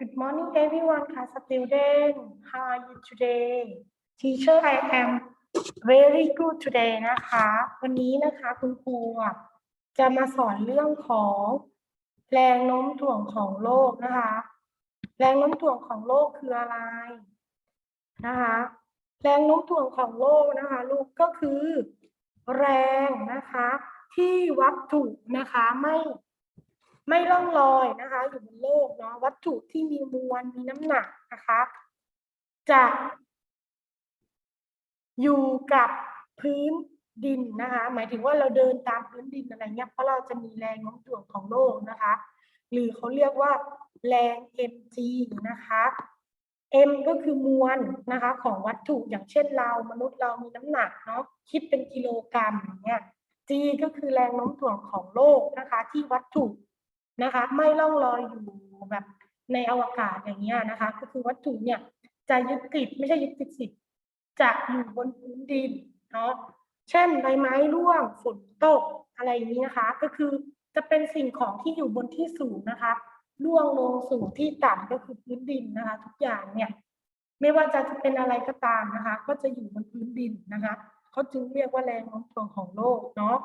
Good morning, everyone, class student. How are you today? Teacher, I am very good today นะคะ วันนี้นะคะคุณครูจะมาสอนเรื่องของแรงโน้มถ่วงของโลกนะคะ แรงโน้มถ่วงของโลกคืออะไรนะคะ แรงโน้มถ่วงของโลกนะคะลูกก็คือ แรงนะคะที่วัตถุนะคะไม่ ไม่ล่องลอยนะคะ อยู่บนโลกเนาะวัตถุที่มีมวลมีน้ำหนักนะคะ จะอยู่กับพื้นดินนะคะ หมายถึงว่าเราเดินตามพื้นดินอะไรเงี้ยเพราะเราจะมีแรงโน้มถ่วงของโลกนะคะ หรือเขาเรียกว่าแรง mg นะคะ m ก็คือมวลนะคะ ของวัตถุอย่างเช่นเรามนุษย์เรามีน้ำหนักเนาะคิดเป็นกิโลกรัมอย่างเงี้ย g ก็คือแรงโน้มถ่วงของโลกนะคะ ที่วัตถุ นะคะ ไม่ล่องลอยอยู่แบบในอวกาศอย่างเงี้ยนะคะก็คือวัตถุเนี่ยจะยึดติดไม่ใช่ยึดติดสิจะอยู่บนพื้นดินเนาะเช่นใบไม้ร่วงฝนตกอะไรอย่างนี้นะคะ ก็คือจะเป็นสิ่งของที่อยู่บนที่สูงนะคะร่วงลงสู่ที่ต่ำก็คือพื้นดินนะคะ ทุกอย่างเนี่ยไม่ว่าจะเป็นอะไรก็ตามนะคะ ก็จะอยู่บนพื้นดินนะคะเขาจึงเรียกว่าแรงโน้มถ่วงของโลกเนาะ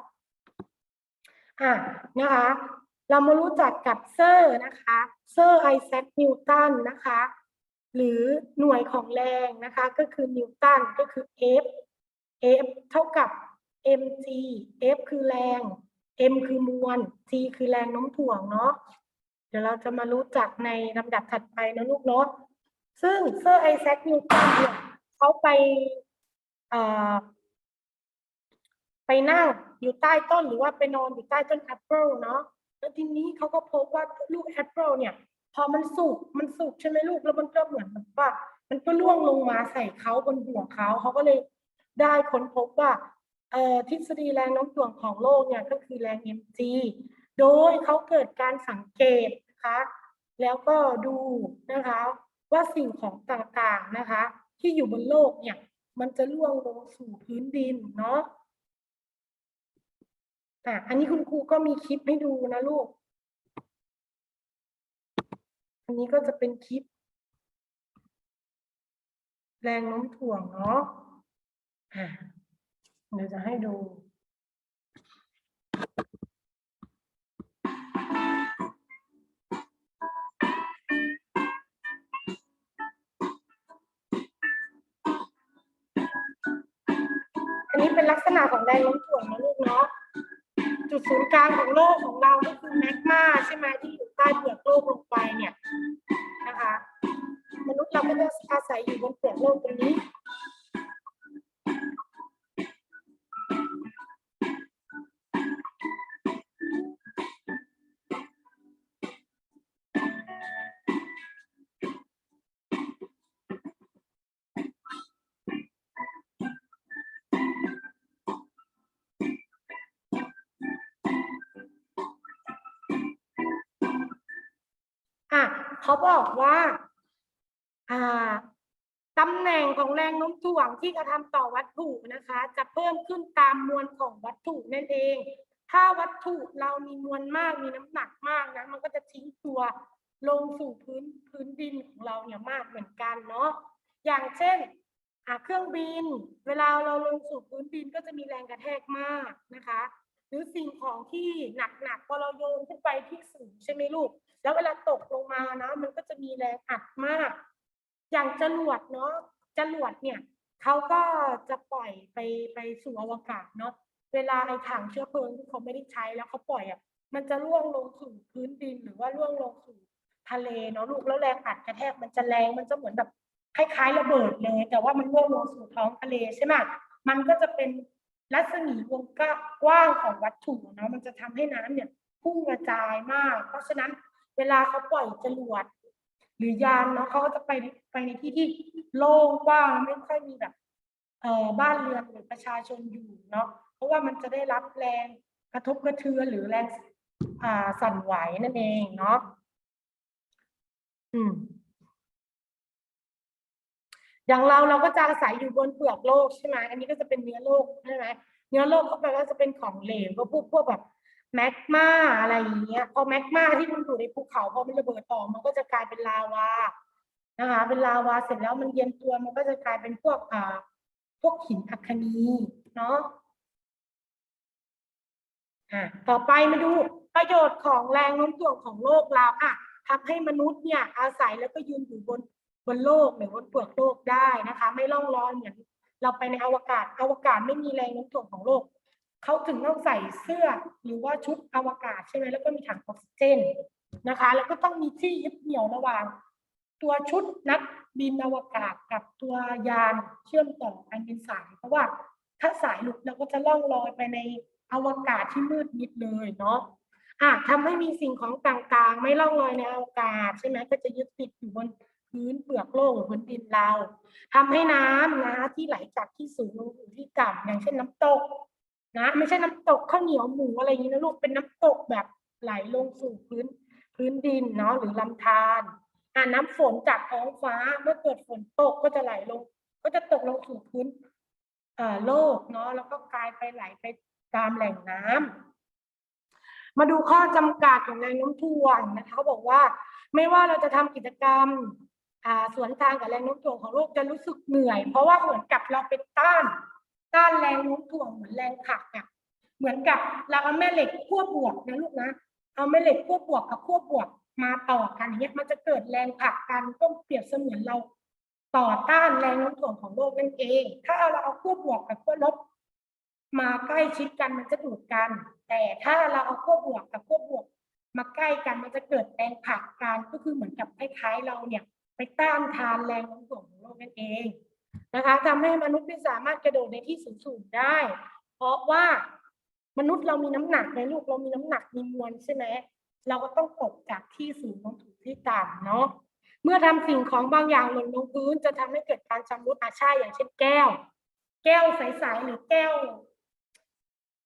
อะนะคะ เรามารู้จักกับเซอร์นะคะเซอร์ไอแซคนิวตันนะคะหรือหน่วยของแรงนะคะก็คือนิวตันก็คือ F F เท่ากับ mg F คือแรง m คือมวล g คือแรงโน้มถ่วงเนาะเดี๋ยวเราจะมารู้จักในลำดับถัดไปนะลูกเนาะซึ่งเซอร์ไอแซคนิวตันเนี่ยเขาไปเอ่อไปนั่งอยู่ใต้ต้นหรือว่าไปนอนอยู่ใต้ต้นแอปเปิลเนาะ แล้วทีนี้เขาก็พบว่าลูกแอปเปิลเนี่ย พอมันสุกมันสุกใช่ไหมลูกแล้วมันก็เหมือนแบบว่า มันก็ล่วงลงมาใส่เขาบนหัวเขาเขาก็เลยได้ค้นพบว่าทฤษฎีแรงโน้มถ่วงของโลกเนี่ยก็คือแรง mg โดยเขาเกิดการสังเกตนะคะแล้วก็ดูนะคะว่าสิ่งของต่างๆนะคะ ที่อยู่บนโลกเนี่ย มันจะล่วงลงสู่พื้นดินเนาะ อะอันนี้คุณครูก็มีคลิปให้ดูนะลูก อันนี้ก็จะเป็นคลิป แรงโน้มถ่วงเนาะอะเดี๋ยวจะให้ดูอันนี้เป็นลักษณะของแรงโน้มถ่วงนะลูกเนาะ จุดศูนย์กลางของโลกของเราก็คือแมกมาใช่ไหมที่อยู่ใต้เปลือกโลกลงไปเนี่ยนะคะ มนุษย์เราก็จะอาศัยอยู่บนเปลือกโลกตรงนี้ เขาบอกว่าอ่าตำแหน่งของแรงโน้มถ่วงที่กระทำต่อวัตถุนะคะ จะเพิ่มขึ้นตามมวลของวัตถุนั่นเอง ถ้าวัตถุเรามีมวลมากมีน้ำหนักมากนะมันก็จะทิ้งตัวลงสู่พื้นพื้นดินของเราเนี่ยมากเหมือนกันเนาะอย่างเช่นเครื่องบิน เวลาเราลงสู่พื้นดินก็จะมีแรงกระแทกมากนะคะ รือสิ่งของที่หนักๆพอเราโยนขึ้นไปที่สูงใช่ไหมลูก แล้วเวลาตกลงมานะมันก็จะมีแรงอัดมาก อย่างจรวดเนาะจรวดเนี่ยเขาก็จะปล่อยไปไปสู่อวกาศเนาะเวลาไอ้ถังเชื้อเพลิงที่เขาไม่ได้ใช้แล้วเขาปล่อยอะมันจะล่วงลงสู่พื้นดินหรือว่าล่วงลงสู่ทะเลเนาะลูกแล้วแรงอัดกระแทกมันจะแรงมันจะเหมือนแบบคล้ายๆระเบิดเลย แต่ว่ามันล่วงลงสู่ท้องทะเลใช่ไหมมันก็จะเป็น รัศมีวงกว้างของวัตถุเนาะมันจะทำให้น้ำเนี่ยพุ่งกระจายมาก เพราะฉะนั้นเวลาเขาปล่อยจรวดหรือยานเนาะเขาก็จะไปในไปในที่ที่โล่งกว้างไม่ค่อยมีแบบเอ่อบ้านเรือนหรือประชาชนอยู่เนาะเพราะว่ามันจะได้รับแรงกระทบกระเทือนหรือแรงอ่าสั่นไหวนั่นเองเนาะอืม อย่างเราเราก็จะอาศัยอยู่บนเปลือกโลกใช่ไหมอันนี้ก็จะเป็นเนื้อโลกใช่ไหมเนื้อโลกก็แปลว่าจะเป็นของเหลวก็พวกพวกแบบแมกมาอะไรอย่างเงี้ยพอแมกมาที่มันอยู่ในภูเขาพอมันระเบิดออกมันก็จะกลายเป็นลาวานะคะเป็นลาวาเสร็จแล้วมันเย็นตัวมันก็จะกลายเป็นพวกอ่าพวกหินอัคนีเนาะอะต่อไปมาดูประโยชน์ของแรงโน้มถ่วงของโลกเราอะทำให้มนุษย์เนี่ยอาศัยแล้วก็ยืนอยู่บน บนโลกหรือบนเปลือกโลกได้นะคะ ไม่ล่องลอยเหมือนเราไปในอวกาศอวกาศไม่มีแรงโน้มถ่วงของโลกเขาถึงต้องใส่เสื้อหรือว่าชุดอวกาศใช่ไหมแล้วก็มีถังออกซิเจนนะคะ แล้วก็ต้องมีที่ยึดเหนี่ยวระหว่าง ตัวชุดนักบินอวกาศกับตัวยานเชื่อมต่อกันเป็นสายเพราะว่าถ้าสายหลุดเราก็จะล่องลอยไปในอวกาศที่มืดมิดเลยเนาะอะทำให้มีสิ่งของต่างๆ ไม่ล่องลอยในอวกาศใช่ไหมก็จะยึดติดอยู่บน พื้นเปลือกโลกหรือพื้นดินเราทำให้น้ำนะที่ไหลจากที่สูงลงสู่ที่ต่ำอย่างเช่นน้ำตกนะไม่ใช่น้ำตกข้าวเหนียวหมูอะไรอย่างนี้นะลูกเป็นน้ำตกแบบไหลลงสู่พื้นพื้นดินเนาะหรือลำธารอ่าน้ำฝนจากท้องฟ้าเมื่อเกิดฝนตกก็จะไหลลง ก็จะตกลงสู่พื้นเอ่อโลกเนาะแล้วก็กลายไปไหลไปตามแหล่งน้ำมาดูข้อจำกัดของแรงโน้มถ่วงนะคะเขาบอกว่าไม่ว่าเราจะทำกิจกรรม สวนทางกับแรงโน้มถ่วงของโลกจะรู้สึกเหนื่อย เพราะว่าเหมือนกับเราไปต้าน ต้านแรงโน้มถ่วงเหมือนแรงผลักอะเหมือนกับเราเอาแม่เหล็กขั้วบวกนะลูกนะ เอาแม่เหล็กขั้วบวกกับขั้วบวกมาต่อกันอย่างเงี้ยมันจะเกิดแรงผลักกันก็เปรียบเสมือนเราต่อต้านแรงโน้มถ่วงของโลกนั่นเอง ถ้าเราเอาขั้วบวกกับขั้วลบ มาใกล้ชิดกันมันจะดูดกัน แต่ถ้าเราเอาขั้วบวกกับขั้วบวก มาใกล้กันมันจะเกิดแรงผลักกันก็คือเหมือนกับคล้ายๆเราเนี่ย ไปต้านทานแรงโน้มถ่วงของโลกนั่นเองนะคะทำให้มนุษย์ไม่สามารถกระโดดในที่สูงได้ เพราะว่ามนุษย์เรามีน้ำหนักในลูกเรามีน้ำหนักมีมวลใช่ไหมเราก็ต้องตกจากที่สูงลงสู่ที่ต่ำเนาะเมื่อทำสิ่งของบางอย่างหล่นลงพื้น จะทำให้เกิดการชำรุดอาช่อย่างเช่นแก้ว แก้วใสๆหรือแก้ว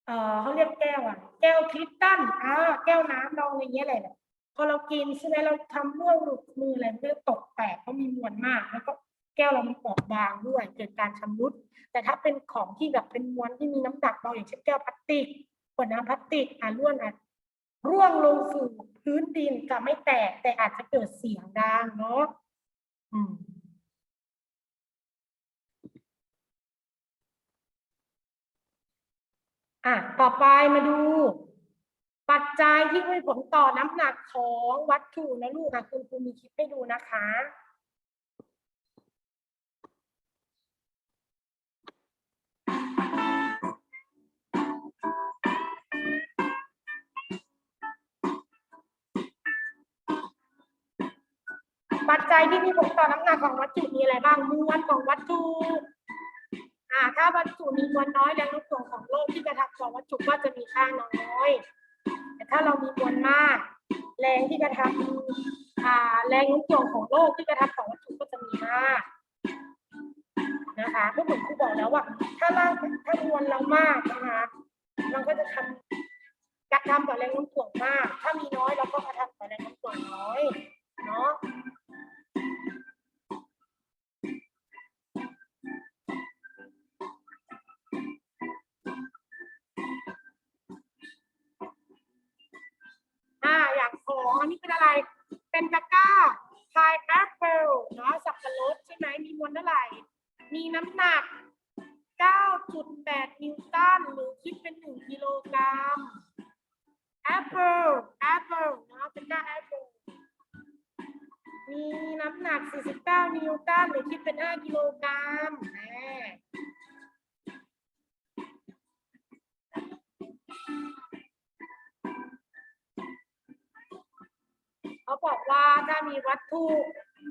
เอ่อเขาเรียกแก้วอะ แก้วคริสตัลอ่าแก้วน้ำเราอะไรเงี้ยแหละ พอเรากินใช่ไหมเราทำร่วงหลุดมืออะไรมันก็ตกแตกเพราะมีมวลมาก แล้วก็แก้วเรามันเปราะบางด้วยเกิดการชำรุด แต่ถ้าเป็นของที่แบบเป็นมวลที่มีน้ำหนักเบาอย่างเช่นแก้วพลาสติกขวดน้ำพลาสติกอะร่วนอะร่วงลงสู่พื้นดินจะไม่แตก แต่อาจจะเกิดเสียงดังเนาะอืมอะต่อไปมาดู ปัจจัยที่มีผลต่อน้ำหนักของวัตถุนะลูกนะคุณครูมีคลิปให้ดูนะคะปัจจัยที่มีผลต่อน้ำหนักของวัตถุมีอะไรบ้างมวลของวัตถุอ่าถ้าวัตถุมีมวลน้อยแรงโน้มถ่วงของโลกที่กระทำต่อวัตถุก็จะมีค่าน้อย ถ้าเรามีมวลมาก แรงที่กระทำแรงโน้มถ่วงของโลกที่กระทำต่อวัตถุก็จะมีมากนะคะก็เหมือนครูบอกแล้วว่า ถ้าร่างถ้ามวลเรามากนะคะเราก็จะทำกระทำต่อแรงโน้มถ่วงมาก ถ้ามีน้อยเราก็กระทำต่อแรงโน้มถ่วงน้อยเนาะ องอันนี้เป็นอะไร เป็นตะกร้าพายแอปเปิลเนาะสับปะรดใช่ไหมมีมวลเท่าไหร่ มีน้ำหนัก 9.8 นิวตันหรือคิดเป็น 1 กิโลกรัมแอปเปิลแอปเปิลเนาะเป็นหน้าแอปเปิลมีน้ำหนัก 49 นิวตันหรือคิดเป็น 5 กิโลกรัม มีวัตถุ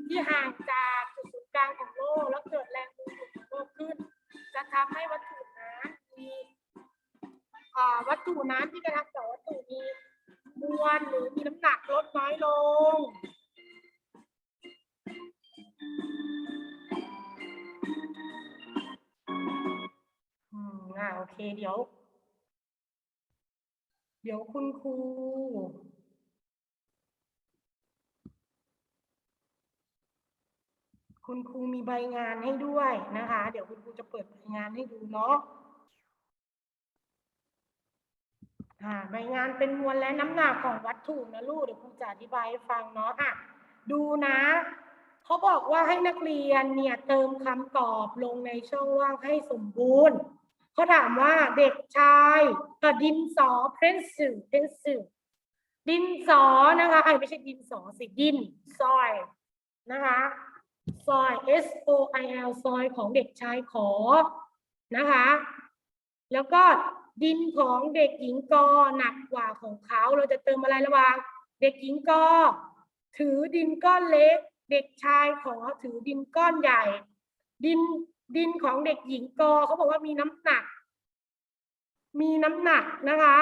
ที่ห่างจากจุดศูนย์กลางของโลกแล้วเกิดแรงดึงดูดของโลกขึ้น จะทำให้วัตถุนั้นมีวัตถุนั้นที่กระทำต่อวัตถุมีมวลหรือมีน้ำหนักลดน้อยลงอืมอ่าโอเคเดี๋ยว เดี๋ยวคุณครู คุณครูมีใบงานให้ด้วยนะคะ เดี๋ยวคุณครูจะเปิดใบงานให้ดูเนาะอ่าหน่วยงานเป็นมวลและน้ำหนักของวัตถุนะลูกเดี๋ยวครูจะอธิบายให้ฟังเนาะอะดูนะเขาบอกว่าให้นักเรียนเนี่ยเติมคำตอบลงในช่องว่างให้สมบูรณ์เขาถามว่าเด็กชายกับดินสอ pencil pencil ดินสอนะคะไอ้ยไม่ใช่ดินสอสิดินซอยนะคะ ซอย S O I L ซอยของเด็กชายขอนะคะ แล้วก็ดินของเด็กหญิงกอหนักกว่าของเขา เราจะเติมอะไรระหว่าง เด็กหญิงกอถือดินก้อนเล็ก เด็กชายขอถือดินก้อนใหญ่ ดินดินของเด็กหญิงกอเขาบอกว่ามีน้ำหนัก มีน้ำหนักนะคะ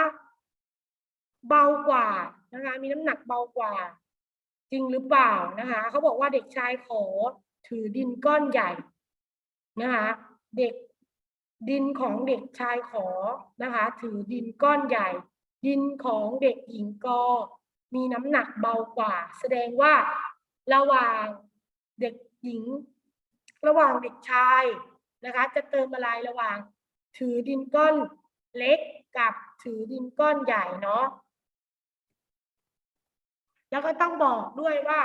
เบากว่านะคะ มีน้ำหนักเบากว่า ริงหรือเปล่านะคะเขาบอกว่าเด็กชายขอถือดินก้อนใหญ่นะคะเด็กดินของเด็กชายขอนะคะถือดินก้อนใหญ่ ดินของเด็กหญิงกอมีน้ำหนักเบากว่า แสดงว่าระหว่างเด็กหญิง ระหว่างเด็กชายนะคะ จะเติมอะไรระหว่าง ถือดินก้อนเล็กกับถือดินก้อนใหญ่เนาะ แล้วก็ต้องบอกด้วยว่า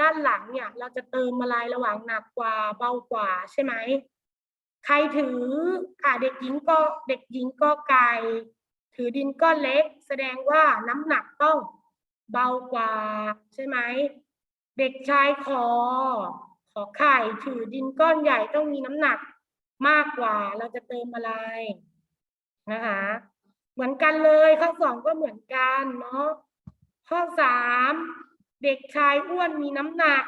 ด้านหลังเนี่ย เราจะเติมอะไรระหว่างหนักกว่าเบากว่าใช่ไหมใครถืออ่าเด็กหญิงก็เด็กหญิงก็ไก่ถือดินก้อนเล็ก แสดงว่าน้ำหนักต้องเบากว่าใช่ไหมเด็กชายขอ ขอไข่ถือดินก้อนใหญ่ต้องมีน้ำหนักมากกว่าเราจะเติมอะไรนะคะ เหมือนกันเลย ข้อสองก็เหมือนกันเนาะข้อสามเด็กชายอ้วนมีน้ำหนัก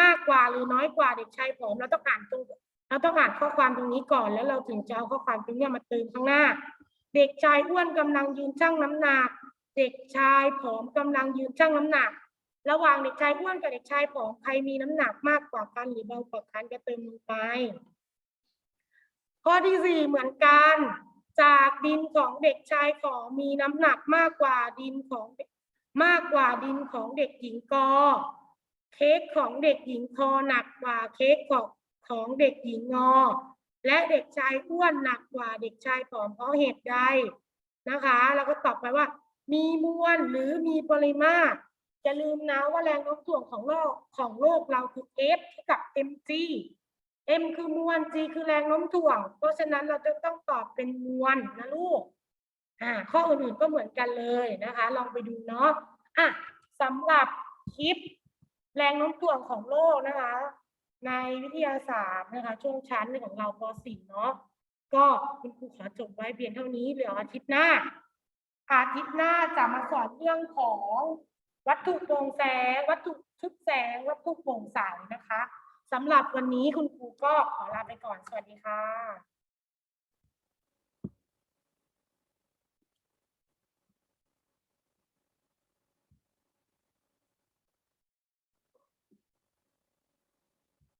มากกว่าหรือน้อยกว่าเด็กชายผอมเราต้องอ่านตรงเราต้องอ่านข้อความตรงนี้ก่อนแล้วเราถึงจะเอาข้อความตรงนี้มาเติมข้างหน้า เด็กชายอ้วนกำลังยืนชั่งน้ำหนัก เด็กชายผอมกำลังยืนชั่งน้ำหนัก ระหว่างเด็กชายอ้วนกับเด็กชายผอมใครมีน้ำหนักมากกว่ากันหรือเบากว่ากันก็เติมลงไป ข้อที่สี่เหมือนกัน จากดินของเด็กชายขอมีน้ำหนักมากกว่าดินของมากกว่าดินของเด็กหญิงกอ เค้กของเด็กหญิงคอหนักกว่าเค้กของของเด็กหญิงงอ และเด็กชายอ้วนหนักกว่าเด็กชายผอมเพราะเหตุใดนะคะ แล้วก็ตอบไปว่า มีมวลหรือมีปริมาตรจะลืมนะว่าแรงโน้มถ่วงของโลกของโลกเราคือ F เท่ากับ mg m คือมวล g คือแรงโน้มถ่วง เพราะฉะนั้นเราจะต้องตอบเป็นมวลนะลูก อ่า ข้ออื่นๆก็เหมือนกันเลยนะคะ ลองไปดูเนาะ อะสำหรับคลิปแรงโน้มถ่วงของโลกนะคะ ในวิทยาศาสตร์นะคะ ช่วงชั้นของเราป .4 เนาะ ก็คุณครูขอจบไว้เพียงเท่านี้เดี๋ยวอาทิตย์หน้า อาทิตย์หน้าจะมาสอนเรื่องของวัตถุโปร่งแสง วัตถุทึบแสง วัตถุโปร่งใสนะคะ สำหรับวันนี้คุณครูก็ขอลาไปก่อน สวัสดีค่ะ